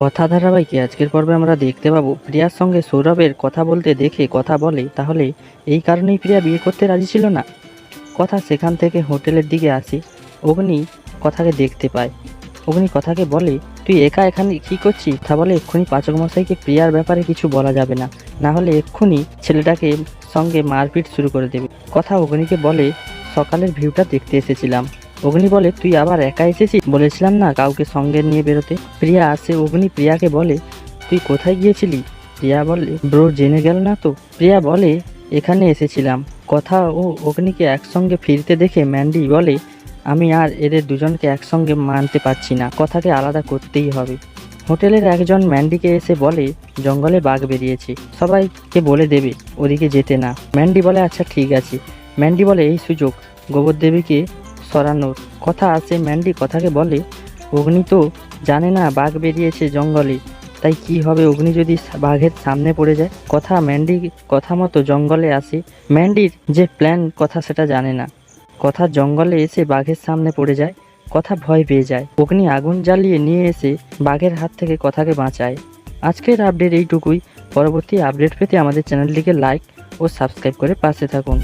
কথা ধারাবাহিকে আজকের পর্বে আমরা দেখতে পাবো প্রিয়ার সঙ্গে সৌরভের কথা বলতে দেখে কথা বলে, তাহলে এই কারণেই প্রিয়া বিয়ে করতে রাজি ছিল না। কথা সেখান থেকে হোটেলের দিকে আসি। অগ্নি কথাকে দেখতে পায়। অগ্নি কথাকে বলে, তুই একা এখানে কী করছিস? তা বলে, এক্ষুনি পাচক মশাইকে প্রিয়ার ব্যাপারে কিছু বলা যাবে না। না হলে এক্ষুনি ছেলেটাকে সঙ্গে মারপিট শুরু করে দেবে। কথা অগ্নিকে বলে, সকালের ভিউটা দেখতে এসেছিলাম। অগ্নি বলে, তুই আবার একা এসেছিস? বলেছিলাম না কাউকে সঙ্গে নিয়ে বেরোতে। প্রিয়া আসে, অগ্নি প্রিয়াকে বলে, তুই কোথায় গিয়েছিলি? প্রিয়া বলে, ব্রো, জেনে গেল না তো? প্রিয়া বলে, এখানে এসেছিলাম। কথা ও অগ্নিকে একসঙ্গে ফিরতে দেখে ম্যান্ডি বলে, আমি আর এদের দুজনকে একসঙ্গে মানতে পারছি না। কথাকে আলাদা করতেই হবে। হোটেলের একজন ম্যান্ডিকে এসে বলে, জঙ্গলে বাঘ বেরিয়েছে। সবাইকে বলে দেবে, ওদিকে যেতে না। ম্যান্ডি বলে আচ্ছা ঠিক আছে। ম্যান্ডি বলে, এই সুযোগ। গোবর দেবীকে সরানোর কথা আসে ম্যান্ডি কথাকে বলে, অগ্নি তো জানে না, বাঘ বেরিয়েছে জঙ্গলে, তাই কি হবে অগ্নি যদি বাঘের সামনে পড়ে যায়? কথা ম্যান্ডি কথা মতো জঙ্গলে আসে, ম্যান্ডির যে প্ল্যান, কথা সেটা জানে না। কথা জঙ্গলে এসে বাঘের সামনে পড়ে যায়, কথা ভয় পেয়ে যায়। অগ্নি আগুন জ্বালিয়ে নিয়ে এসে বাঘের হাত থেকে কথাকে বাঁচায়। আজকের আপডেট এইটুকুই। পরবর্তী আপডেট পেতে আমাদের চ্যানেলটিকে লাইক ও সাবস্ক্রাইব করে পাশে থাকুন।